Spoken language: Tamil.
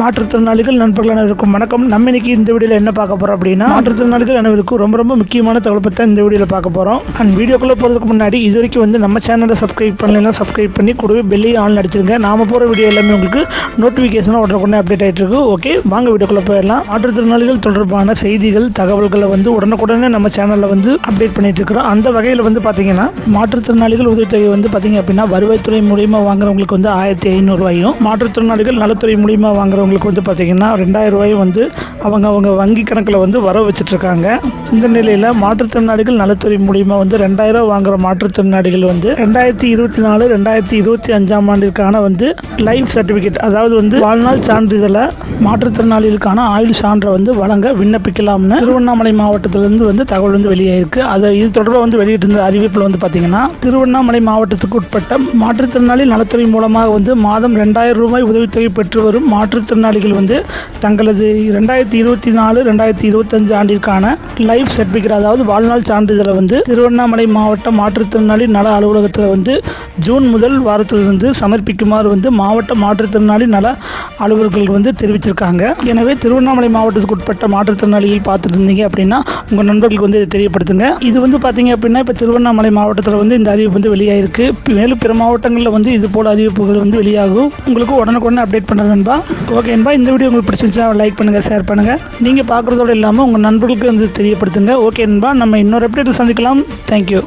மாற்றுத்திறனாளிகள் நண்பர்கள் அனைவருக்கும் வணக்கம். நம்ம இன்னைக்கு இந்த வீடியோவில் என்ன பார்க்க போறோம் அப்படின்னா மாற்றுத்திறனாளிகள் அனைவருக்கும் ரொம்ப ரொம்ப முக்கியமான தகவல் பற்றி தான் இந்த வீடியோவில் பார்க்க போகிறோம் அண்ட் வீடியோக்குள்ளே போகிறதுக்கு முன்னாடி இது வரைக்கும் வந்து நம்ம சேனலை சப்ஸ்கிரைப் பண்ணலாம் சப்ஸ்கிரைப் பண்ணி கூடவே பெல்லையும் ஆன் அடிச்சிருங்க. நாம போகிற வீடியோ எல்லாமே உங்களுக்கு நோட்டிஃபிகேஷனாக உடனுக்குடனே அப்டேட் ஆகிட்டு இருக்கு. ஓகே வாங்க வீடியோக்குள்ளே போயிடலாம். மாற்றுத்திறனாளிகள் தொடர்பான செய்திகள் தகவல்களை வந்து உடனுக்குடனே நம்ம சேனலில் வந்து அப்டேட் பண்ணிட்டு இருக்கிறோம். அந்த வகையில் வந்து பார்த்தீங்கன்னா மாற்றுத்திறனாளிகள் உதவித்தொகை வந்து பார்த்தீங்க அப்படின்னா வருவாய்த்துறை மூலியமாக வாங்குறவங்களுக்கு வந்து ஆயிரத்தி ஐநூறுரூவாயும் மாற்றுத்திறனாளிகள் நலத்துறை மூலியமாக இருக்கிறவங்களுக்கு வந்து பார்த்தீங்கன்னா ரெண்டாயிரம் ரூபாயும் வந்து அவங்க அவங்க வங்கி கணக்கில் வந்து வர வச்சுட்டு இருக்காங்க இந்த நிலையில் மாற்றுத்திறனாளிகள் நலத்துறை மூலியமாக வந்து ரெண்டாயிரம் ரூபாய் வாங்குற மாற்றுத்திறனாளிகள் வந்து ரெண்டாயிரத்தி இருபத்தி நாலு ரெண்டாயிரத்தி இருபத்தி அஞ்சாம் ஆண்டிற்கான வந்து லைஃப் சர்டிஃபிகேட் அதாவது வந்து வாழ்நாள் சான்றிதழை மாற்றுத்திறனாளிகளுக்கான ஆயுள் சான்றை வந்து வழங்க விண்ணப்பிக்கலாம்னு திருவண்ணாமலை மாவட்டத்திலிருந்து வந்து தகவல் வந்து வெளியாயிருக்கு. அதை இது தொடர்பாக வந்து வெளியிட்டிருந்த அறிவிப்பில் வந்து பார்த்தீங்கன்னா திருவண்ணாமலை மாவட்டத்துக்கு உட்பட்ட மாற்றுத்திறனாளி நலத்துறை மூலமாக வந்து மாதம் ரெண்டாயிரம் ரூபாய் உதவித்தொகை பெற்று வரும் மாற்றுத்திறனாளிகள் வந்து தங்களது ரெண்டாயிரத்தி இருபத்தி நாலு ரெண்டாயிரத்தி இருபத்தஞ்சு ஆண்டிற்கான லைஃப் சர்டிஃபிகேட் அதாவது வாழ்நாள் சான்றிதழை வந்து திருவண்ணாமலை மாவட்ட மாற்றுத்திறனாளி நல அலுவலகத்தில் வந்து ஜூன் முதல் வாரத்திலிருந்து சமர்ப்பிக்குமாறு வந்து மாவட்ட மாற்றுத்திறனாளி நல அலுவலர்கள் வந்து தெரிவிச்சிருக்காங்க. எனவே திருவண்ணாமலை மாவட்டத்துக்கு உட்பட்ட மாற்றுத்திறனாளிகள் பார்த்துட்டு இருந்தீங்க அப்படின்னா உங்கள் நண்பர்களுக்கு வந்து இதை தெரியப்படுத்துங்க. இது வந்து பார்த்தீங்க அப்படின்னா இப்போ திருவண்ணாமலை மாவட்டத்தில் வந்து இந்த அறிவிப்பு வந்து வெளியாயிருக்கு. மேலும் பிற மாவட்டங்களில் வந்து இது போல் அறிவிப்புகள் வந்து வெளியாகும். உங்களுக்கு உடனுக்குடனே அப்டேட் பண்ணுறேன் நண்பா. ஓகே. நண்பா இந்த வீடியோ உங்களுக்கு பிடிச்சிருந்துச்சா லைக் பண்ணுங்கள் ஷேர் பண்ணுங்கள் நீங்கள் பார்க்குறதோடு இல்லாமல் உங்கள் நண்பர்களுக்கு வந்து தெரியப்படுத்துங்க. ஓகே நம்ம இன்னொரு அப்டேட் சந்திக்கலாம். தேங்க்யூ